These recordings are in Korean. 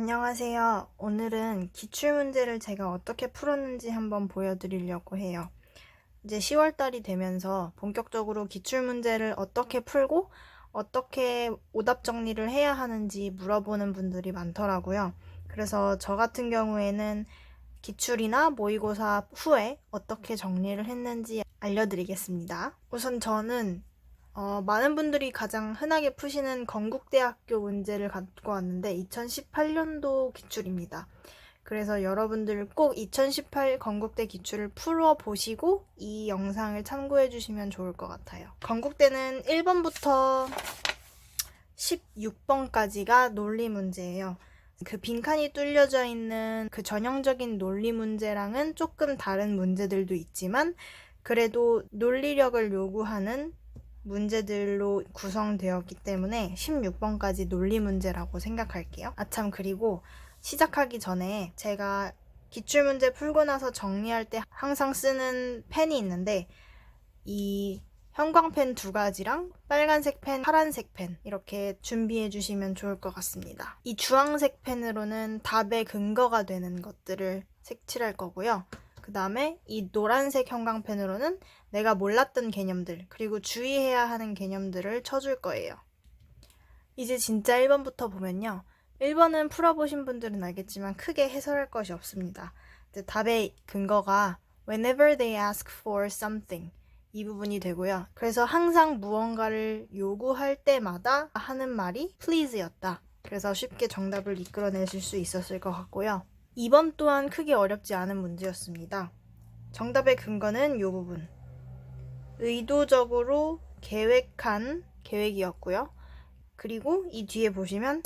안녕하세요. 오늘은 기출문제를 제가 어떻게 풀었는지 한번 보여드리려고 해요. 이제 10월달이 되면서 본격적으로 기출문제를 어떻게 풀고 어떻게 오답 정리를 해야 하는지 물어보는 분들이 많더라고요. 그래서 저 같은 경우에는 기출이나 모의고사 후에 어떻게 정리를 했는지 알려드리겠습니다. 우선 저는 어, 많은 분들이 가장 흔하게 푸시는 건국대학교 문제를 갖고 왔는데 2018년도 기출입니다. 그래서 여러분들 꼭 2018 건국대 기출을 풀어 보시고 이 영상을 참고해 주시면 좋을 것 같아요. 건국대는 1번부터 16번까지가 논리 문제예요. 그 빈칸이 뚫려져 있는 그 전형적인 논리 문제랑은 조금 다른 문제들도 있지만 그래도 논리력을 요구하는 문제들로 구성되었기 때문에 16번까지 논리 문제라고 생각할게요. 아참 그리고 시작하기 전에 제가 기출 문제 풀고 나서 정리할 때 항상 쓰는 펜이 있는데 이 형광펜 두 가지랑 빨간색 펜, 파란색 펜 이렇게 준비해 주시면 좋을 것 같습니다. 이 주황색 펜으로는 답의 근거가 되는 것들을 색칠할 거고요. 그 다음에 이 노란색 형광펜으로는 내가 몰랐던 개념들, 그리고 주의해야 하는 개념들을 쳐줄 거예요. 이제 진짜 1번부터 보면요. 1번은 풀어보신 분들은 알겠지만 크게 해설할 것이 없습니다. 답의 근거가 whenever they ask for something 이 부분이 되고요. 그래서 항상 무언가를 요구할 때마다 하는 말이 please였다. 그래서 쉽게 정답을 이끌어내실 수 있었을 것 같고요. 2번 또한 크게 어렵지 않은 문제였습니다. 정답의 근거는 이 부분. 의도적으로 계획한 계획이었고요. 그리고 이 뒤에 보시면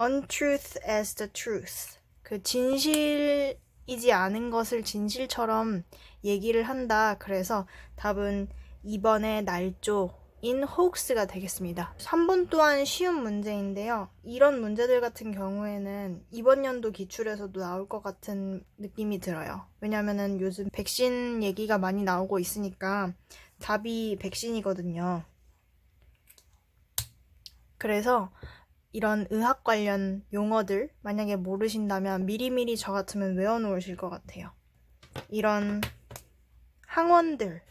untruth as the truth. 그 진실이지 않은 것을 진실처럼 얘기를 한다. 그래서 답은 2번의 날조 인 호크스가 되겠습니다. 3번 또한 쉬운 문제인데요. 이런 문제들 같은 경우에는 이번 연도 기출에서도 나올 것 같은 느낌이 들어요. 왜냐면은 요즘 백신 얘기가 많이 나오고 있으니까 답이 백신이거든요. 그래서 이런 의학 관련 용어들 만약에 모르신다면 미리미리 저 같으면 외워놓으실 것 같아요. 이런 항원들,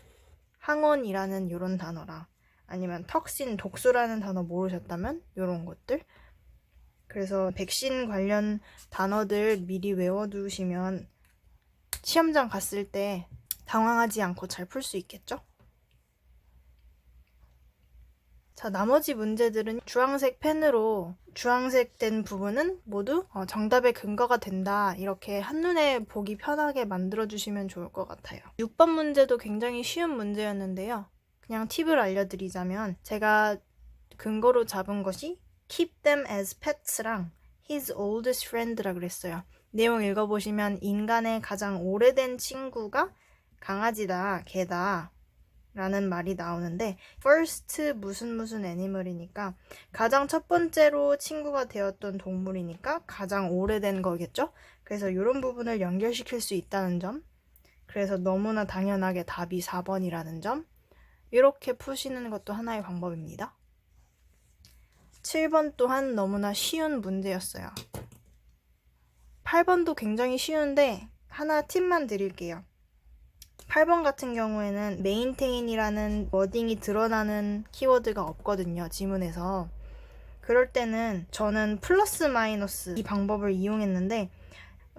항원이라는 이런 단어랑 아니면 턱신, 독수라는 단어 모르셨다면 이런 것들. 그래서 백신 관련 단어들 미리 외워두시면 시험장 갔을 때 당황하지 않고 잘 풀 수 있겠죠? 자, 나머지 문제들은 주황색 펜으로 주황색 된 부분은 모두 어, 정답의 근거가 된다. 이렇게 한눈에 보기 편하게 만들어주시면 좋을 것 같아요. 6번 문제도 굉장히 쉬운 문제였는데요. 그냥 팁을 알려드리자면 제가 근거로 잡은 것이 keep them as pets랑 his oldest friend라 그랬어요. 내용 읽어보시면 인간의 가장 오래된 친구가 강아지다, 개다. 라는 말이 나오는데 first 무슨 무슨 애니멀이니까 가장 첫 번째로 친구가 되었던 동물이니까 가장 오래된 거겠죠? 그래서 이런 부분을 연결시킬 수 있다는 점 그래서 너무나 당연하게 답이 4번이라는 점 이렇게 푸시는 것도 하나의 방법입니다. 7번 또한 너무나 쉬운 문제였어요. 8번도 굉장히 쉬운데 하나 팁만 드릴게요. 8번 같은 경우에는 maintain이라는 워딩이 드러나는 키워드가 없거든요. 지문에서. 그럴 때는 저는 플러스 마이너스 이 방법을 이용했는데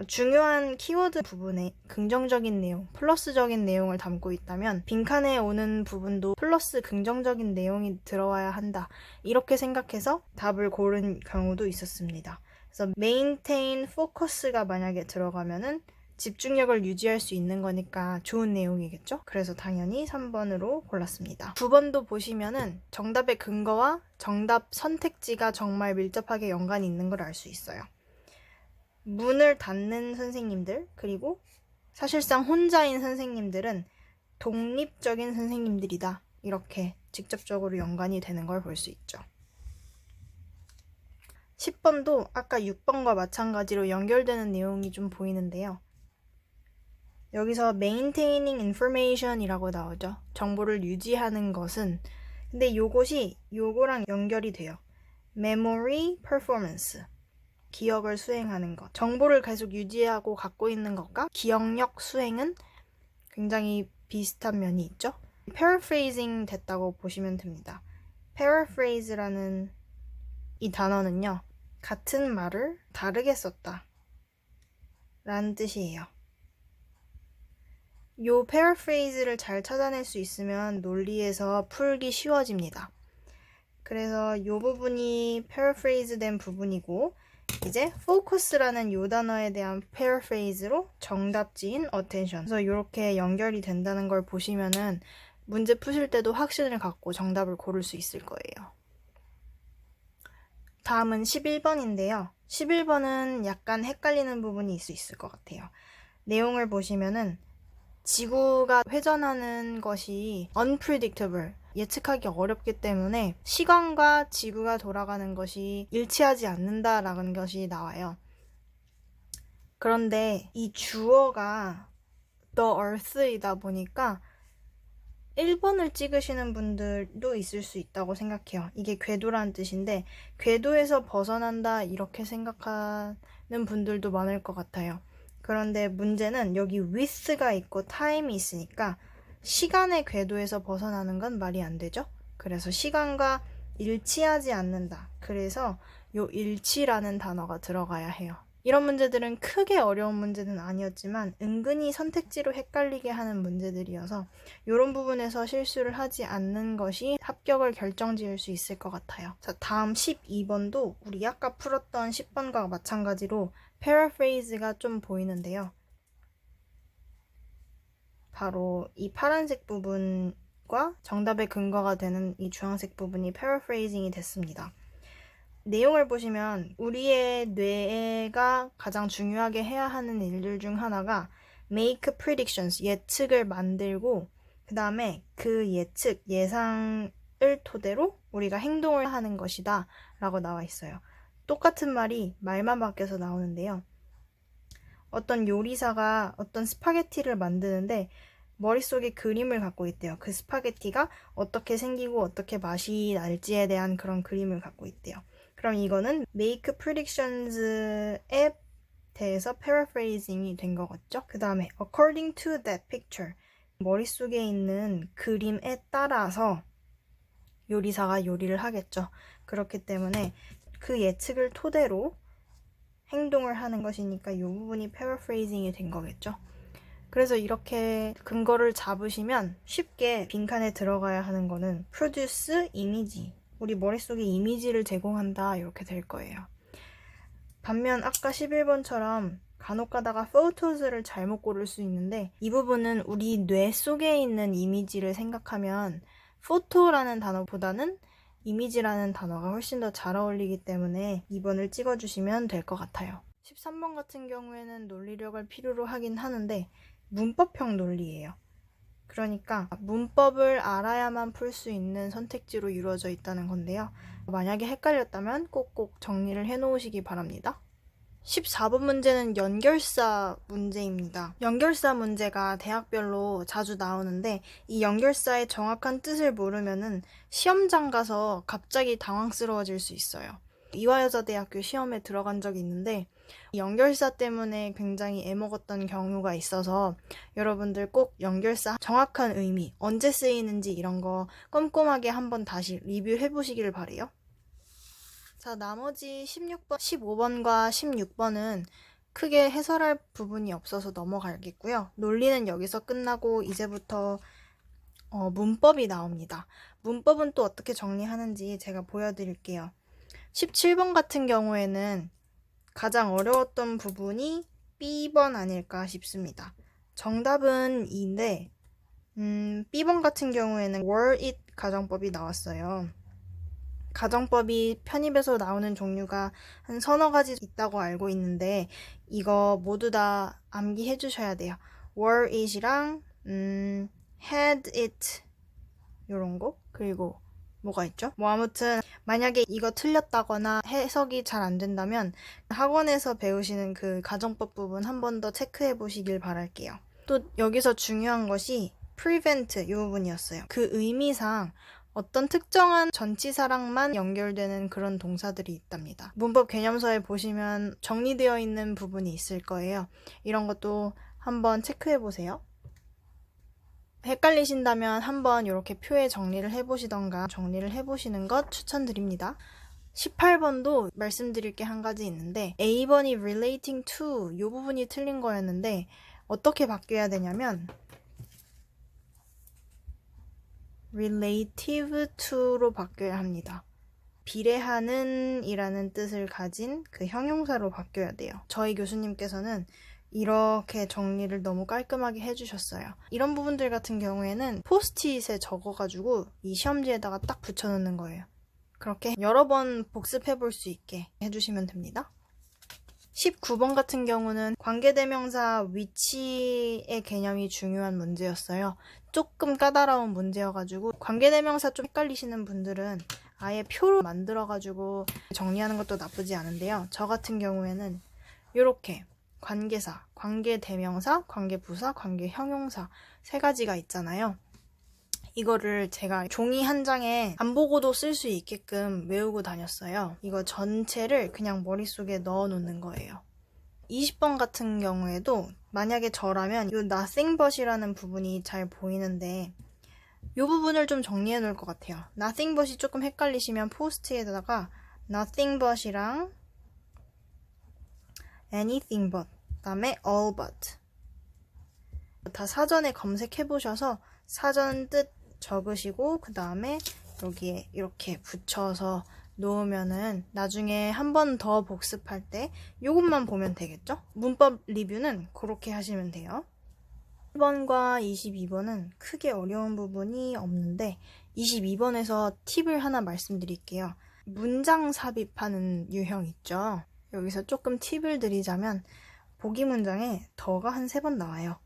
중요한 키워드 부분에 긍정적인 내용, 플러스적인 내용을 담고 있다면 빈칸에 오는 부분도 플러스 긍정적인 내용이 들어와야 한다. 이렇게 생각해서 답을 고른 경우도 있었습니다. 그래서 maintain focus가 만약에 들어가면은 집중력을 유지할 수 있는 거니까 좋은 내용이겠죠? 그래서 당연히 3번으로 골랐습니다. 9번도 보시면은 정답의 근거와 정답 선택지가 정말 밀접하게 연관이 있는 걸 알 수 있어요. 문을 닫는 선생님들, 그리고 사실상 혼자인 선생님들은 독립적인 선생님들이다. 이렇게 직접적으로 연관이 되는 걸 볼 수 있죠. 10번도 아까 6번과 마찬가지로 연결되는 내용이 좀 보이는데요. 여기서 maintaining information이라고 나오죠. 정보를 유지하는 것은 근데 요것이 요거랑 연결이 돼요. memory performance. 기억을 수행하는 것. 정보를 계속 유지하고 갖고 있는 것과 기억력 수행은 굉장히 비슷한 면이 있죠. paraphrasing 됐다고 보시면 됩니다. paraphrase라는 이 단어는요. 같은 말을 다르게 썼다. 라는 뜻이에요. 요 paraphrase를 잘 찾아낼 수 있으면 논리에서 풀기 쉬워집니다. 그래서 요 부분이 paraphrase 된 부분이고 이제 focus라는 요 단어에 대한 paraphrase로 정답지인 attention. 그래서 이렇게 연결이 된다는 걸 보시면은 문제 푸실 때도 확신을 갖고 정답을 고를 수 있을 거예요. 다음은 11번인데요. 11번은 약간 헷갈리는 부분이 있을 것 같아요. 내용을 보시면은 지구가 회전하는 것이 unpredictable, 예측하기 어렵기 때문에 시간과 지구가 돌아가는 것이 일치하지 않는다라는 것이 나와요. 그런데 이 주어가 the earth이다 보니까 1번을 찍으시는 분들도 있을 수 있다고 생각해요. 이게 궤도라는 뜻인데 궤도에서 벗어난다 이렇게 생각하는 분들도 많을 것 같아요. 그런데 문제는 여기 with가 있고 time이 있으니까 시간의 궤도에서 벗어나는 건 말이 안 되죠. 그래서 시간과 일치하지 않는다. 그래서 요 일치라는 단어가 들어가야 해요. 이런 문제들은 크게 어려운 문제는 아니었지만 은근히 선택지로 헷갈리게 하는 문제들이어서 이런 부분에서 실수를 하지 않는 것이 합격을 결정지을 수 있을 것 같아요. 자, 다음 12번도 우리 아까 풀었던 10번과 마찬가지로 paraphrase가 좀 보이는데요. 바로 이 파란색 부분과 정답의 근거가 되는 이 주황색 부분이 paraphrasing이 됐습니다. 내용을 보시면 우리의 뇌가 가장 중요하게 해야 하는 일들 중 하나가 make predictions, 예측을 만들고 그 다음에 그 예측, 예상을 토대로 우리가 행동을 하는 것이다 라고 나와 있어요. 똑같은 말이 말만 바뀌어서 나오는데요. 어떤 요리사가 어떤 스파게티를 만드는데 머릿속에 그림을 갖고 있대요. 그 스파게티가 어떻게 생기고 어떻게 맛이 날지에 대한 그런 그림을 갖고 있대요. 그럼 이거는 make predictions에 대해서 paraphrasing이 된 거겠죠? 그 다음에 according to that picture 머릿속에 있는 그림에 따라서 요리사가 요리를 하겠죠. 그렇기 때문에 그 예측을 토대로 행동을 하는 것이니까 이 부분이 paraphrasing이 된 거겠죠. 그래서 이렇게 근거를 잡으시면 쉽게 빈칸에 들어가야 하는 거는 produce 이미지. 우리 머릿속에 이미지를 제공한다. 이렇게 될 거예요. 반면 아까 11번처럼 간혹 가다가 photos를 잘못 고를 수 있는데 이 부분은 우리 뇌 속에 있는 이미지를 생각하면 photo라는 단어보다는 이미지라는 단어가 훨씬 더 잘 어울리기 때문에 2번을 찍어주시면 될 것 같아요. 13번 같은 경우에는 논리력을 필요로 하긴 하는데 문법형 논리예요. 그러니까 문법을 알아야만 풀 수 있는 선택지로 이루어져 있다는 건데요. 만약에 헷갈렸다면 꼭꼭 정리를 해 놓으시기 바랍니다. 14번 문제는 연결사 문제입니다. 연결사 문제가 대학별로 자주 나오는데 이 연결사의 정확한 뜻을 모르면은 시험장 가서 갑자기 당황스러워질 수 있어요. 이화여자대학교 시험에 들어간 적이 있는데 연결사 때문에 굉장히 애먹었던 경우가 있어서 여러분들 꼭 연결사 정확한 의미, 언제 쓰이는지 이런 거 꼼꼼하게 한번 다시 리뷰해 보시기를 바래요. 자, 나머지 16번, 15번과 16번은 크게 해설할 부분이 없어서 넘어가겠고요. 논리는 여기서 끝나고 이제부터 어, 문법이 나옵니다. 문법은 또 어떻게 정리하는지 제가 보여드릴게요. 17번 같은 경우에는 가장 어려웠던 부분이 B번 아닐까 싶습니다. 정답은 2인데, 음, B번 같은 경우에는 were it 가정법이 나왔어요. 가정법이 편입에서 나오는 종류가 한 서너 가지 있다고 알고 있는데, 이거 모두 다 암기해 주셔야 돼요. were it이랑, 음, had it, 요런 거, 그리고 뭐가 있죠? 뭐 아무튼 만약에 이거 틀렸다거나 해석이 잘 안 된다면 학원에서 배우시는 그 가정법 부분 한 번 더 체크해 보시길 바랄게요. 또 여기서 중요한 것이 prevent 이 부분이었어요. 그 의미상 어떤 특정한 전치사랑만 연결되는 그런 동사들이 있답니다. 문법 개념서에 보시면 정리되어 있는 부분이 있을 거예요. 이런 것도 한번 체크해 보세요. 헷갈리신다면 한번 이렇게 표에 정리를 해보시던가 정리를 해보시는 것 추천드립니다. 18번도 말씀드릴 게 한 가지 있는데 A번이 relating to 이 부분이 틀린 거였는데 어떻게 바뀌어야 되냐면 relative to로 바뀌어야 합니다. 비례하는 이라는 뜻을 가진 그 형용사로 바뀌어야 돼요. 저희 교수님께서는 이렇게 정리를 너무 깔끔하게 해주셨어요. 이런 부분들 같은 경우에는 포스트잇에 적어가지고 이 시험지에다가 딱 붙여놓는 거예요. 그렇게 여러 번 복습해 볼 수 있게 해주시면 됩니다. 19번 같은 경우는 관계대명사 위치의 개념이 중요한 문제였어요. 조금 까다로운 문제여가지고 관계대명사 좀 헷갈리시는 분들은 아예 표로 만들어가지고 정리하는 것도 나쁘지 않은데요. 저 같은 경우에는 이렇게 관계사, 관계대명사, 관계부사, 관계형용사 세 가지가 있잖아요. 이거를 제가 종이 한 장에 안 보고도 쓸 수 있게끔 외우고 다녔어요. 이거 전체를 그냥 머릿속에 넣어 놓는 거예요. 20번 같은 경우에도 만약에 저라면 이 nothing but이라는 부분이 잘 보이는데 이 부분을 좀 정리해 놓을 것 같아요. nothing but이 조금 헷갈리시면 포스트에다가 nothing but이랑 anything but 그다음에 all but 다 사전에 검색해 보셔서 사전 뜻 적으시고 그 다음에 여기에 이렇게 붙여서 놓으면은 나중에 한 번 더 복습할 때 이것만 보면 되겠죠? 문법 리뷰는 그렇게 하시면 돼요. 1번과 22번은 크게 어려운 부분이 없는데 22번에서 팁을 하나 말씀드릴게요. 문장 삽입하는 유형 있죠? 여기서 조금 팁을 드리자면 보기 문장에 더가 한 세 번 나와요.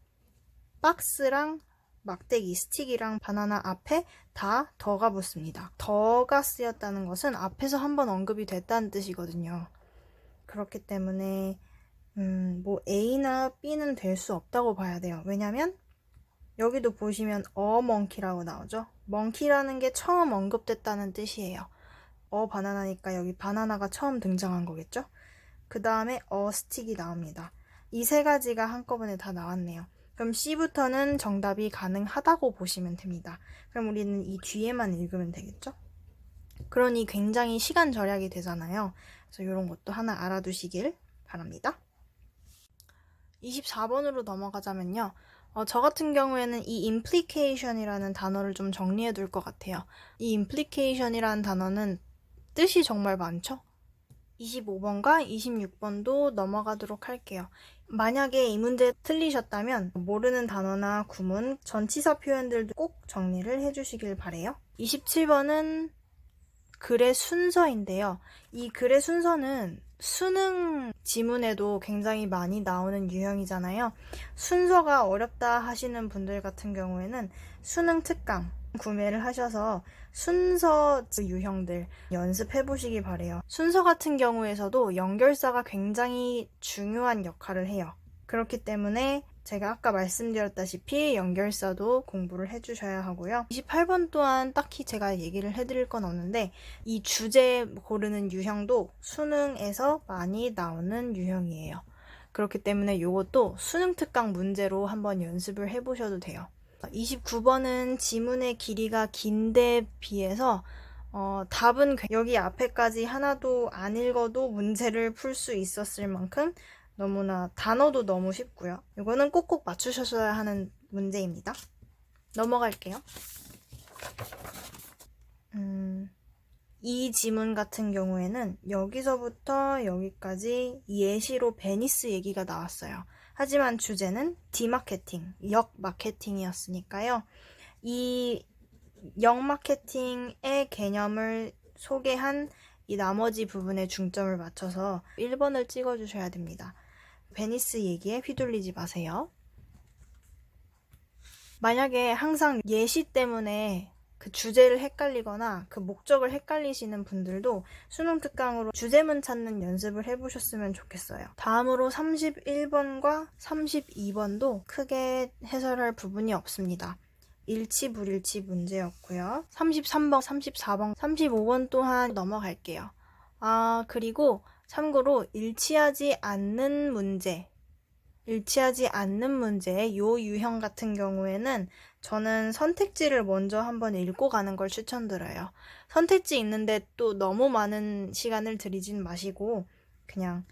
박스랑 막대기, 스틱이랑 바나나 앞에 다 더가 붙습니다. 더가 쓰였다는 것은 앞에서 한번 언급이 됐다는 뜻이거든요. 그렇기 때문에 음, 뭐 A나 B는 될 수 없다고 봐야 돼요. 왜냐면 여기도 보시면 어 멍키라고 나오죠. 멍키라는 게 처음 언급됐다는 뜻이에요. 어 바나나니까 여기 바나나가 처음 등장한 거겠죠? 그 다음에 어 스틱이 나옵니다. 이 세 가지가 한꺼번에 다 나왔네요. 그럼 C부터는 정답이 가능하다고 보시면 됩니다. 그럼 우리는 이 뒤에만 읽으면 되겠죠? 그러니 굉장히 시간 절약이 되잖아요. 그래서 이런 것도 하나 알아두시길 바랍니다. 24번으로 넘어가자면요. 어, 저 같은 경우에는 이 implication이라는 단어를 좀 정리해 둘 것 같아요. 이 implication이라는 단어는 뜻이 정말 많죠? 25번과 26번도 넘어가도록 할게요. 만약에 이 문제 틀리셨다면 모르는 단어나 구문, 전치사 표현들도 꼭 정리를 해주시길 바래요. 27번은 글의 순서인데요. 이 글의 순서는 수능 지문에도 굉장히 많이 나오는 유형이잖아요. 순서가 어렵다 하시는 분들 같은 경우에는 수능 특강 구매를 하셔서 순서 유형들 연습해 보시기 바래요. 순서 같은 경우에서도 연결사가 굉장히 중요한 역할을 해요. 그렇기 때문에 제가 아까 말씀드렸다시피 연결사도 공부를 해주셔야 하고요. 28번 또한 딱히 제가 얘기를 해드릴 건 없는데 이 주제 고르는 유형도 수능에서 많이 나오는 유형이에요. 그렇기 때문에 이것도 수능 특강 문제로 한번 연습을 해보셔도 돼요. 29번은 지문의 길이가 긴데 비해서 어, 답은 여기 앞에까지 하나도 안 읽어도 문제를 풀 수 있었을 만큼 너무나 단어도 너무 쉽고요. 이거는 꼭꼭 맞추셔야 하는 문제입니다. 넘어갈게요. 음, 이 지문 같은 경우에는 여기서부터 여기까지 예시로 베니스 얘기가 나왔어요. 하지만 주제는 디마케팅, 역 마케팅이었으니까요. 이 역 마케팅의 개념을 소개한 이 나머지 부분에 중점을 맞춰서 1번을 찍어주셔야 됩니다. 베니스 얘기에 휘둘리지 마세요. 만약에 항상 예시 때문에 그 주제를 헷갈리거나 그 목적을 헷갈리시는 분들도 수능 특강으로 주제문 찾는 연습을 해보셨으면 좋겠어요. 다음으로 31번과 32번도 크게 해설할 부분이 없습니다. 일치 불일치 문제였고요. 33번, 34번, 35번 또한 넘어갈게요. 아, 그리고 참고로 일치하지 않는 문제, 일치하지 않는 문제, 요 유형 같은 경우에는 저는 선택지를 먼저 한번 읽고 가는 걸 추천드려요. 선택지 있는데 또 너무 많은 시간을 들이진 마시고 그냥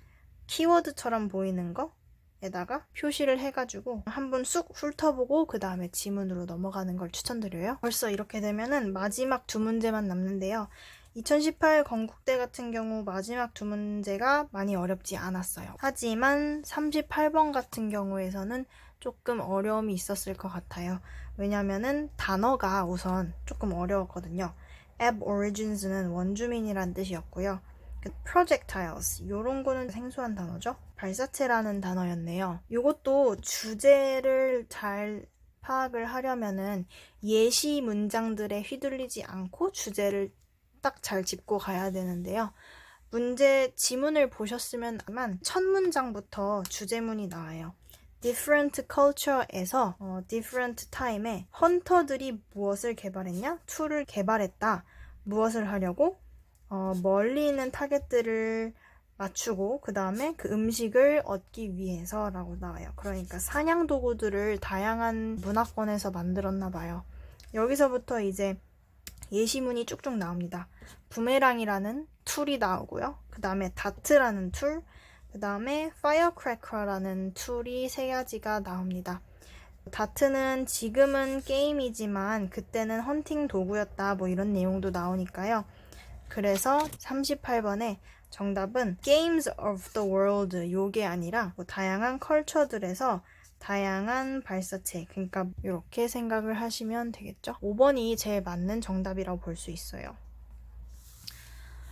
키워드처럼 보이는 거에다가 표시를 해가지고 한 번 쑥 훑어보고 그 다음에 지문으로 넘어가는 걸 추천드려요. 벌써 이렇게 되면은 마지막 두 문제만 남는데요. 2018 건국대 같은 경우 마지막 두 문제가 많이 어렵지 않았어요. 하지만 38번 같은 경우에서는 조금 어려움이 있었을 것 같아요. 왜냐면은 단어가 우선 조금 어려웠거든요. Aborigins는 원주민이란 뜻이었고요. 그 projectiles 요런 거는 생소한 단어죠. 발사체라는 단어였네요. 요것도 주제를 잘 파악을 하려면은 예시 문장들에 휘둘리지 않고 주제를 딱 잘 짚고 가야 되는데요. 문제 지문을 보셨으면 아마 첫 문장부터 주제문이 나와요. different culture에서 어, different time에 헌터들이 무엇을 개발했냐? 툴을 개발했다. 무엇을 하려고? 어, 멀리 있는 타겟들을 맞추고 그 다음에 그 음식을 얻기 위해서라고 나와요. 그러니까 사냥 도구들을 다양한 문화권에서 만들었나 봐요. 여기서부터 이제 예시문이 쭉쭉 나옵니다. 부메랑이라는 툴이 나오고요. 그 다음에 다트라는 툴, 그 다음에 파이어크래커라는 툴이 세 가지가 나옵니다. 다트는 지금은 게임이지만 그때는 헌팅 도구였다 뭐 이런 내용도 나오니까요. 그래서 38번에 정답은 Games of the World 요게 아니라 뭐 다양한 컬처들에서 다양한 발사체 그러니까 이렇게 생각을 하시면 되겠죠. 5번이 제일 맞는 정답이라고 볼 수 있어요.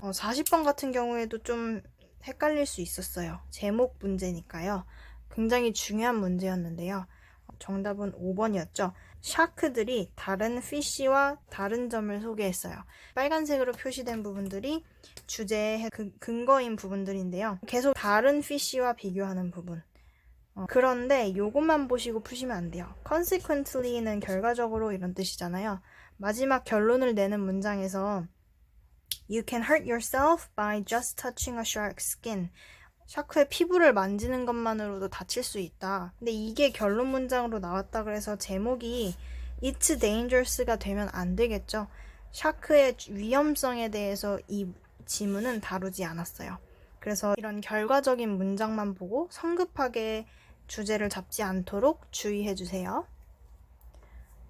어, 40번 같은 경우에도 좀 헷갈릴 수 있었어요. 제목 문제니까요. 굉장히 중요한 문제였는데요. 정답은 5번이었죠. 샤크들이 다른 피쉬와 다른 점을 소개했어요. 빨간색으로 표시된 부분들이 주제의 그 근거인 부분들인데요. 계속 다른 피쉬와 비교하는 부분. 어, 그런데 요것만 보시고 푸시면 안 돼요. consequently는 결과적으로 이런 뜻이잖아요. 마지막 결론을 내는 문장에서 You can hurt yourself by just touching a shark's skin. 샤크의 피부를 만지는 것만으로도 다칠 수 있다. 근데 이게 결론 문장으로 나왔다 그래서 제목이 It's dangerous가 되면 안 되겠죠. 샤크의 위험성에 대해서 이 지문은 다루지 않았어요. 그래서 이런 결과적인 문장만 보고 성급하게 주제를 잡지 않도록 주의해 주세요.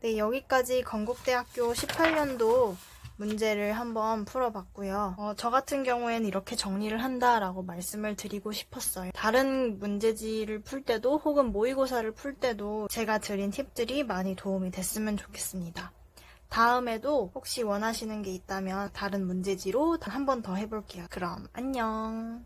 네, 여기까지 건국대학교 18년도 문제를 한번 풀어봤고요. 어, 저 같은 경우에는 이렇게 정리를 한다라고 말씀을 드리고 싶었어요. 다른 문제지를 풀 때도 혹은 모의고사를 풀 때도 제가 드린 팁들이 많이 도움이 됐으면 좋겠습니다. 다음에도 혹시 원하시는 게 있다면 다른 문제지로 한 번 더 해볼게요. 그럼 안녕.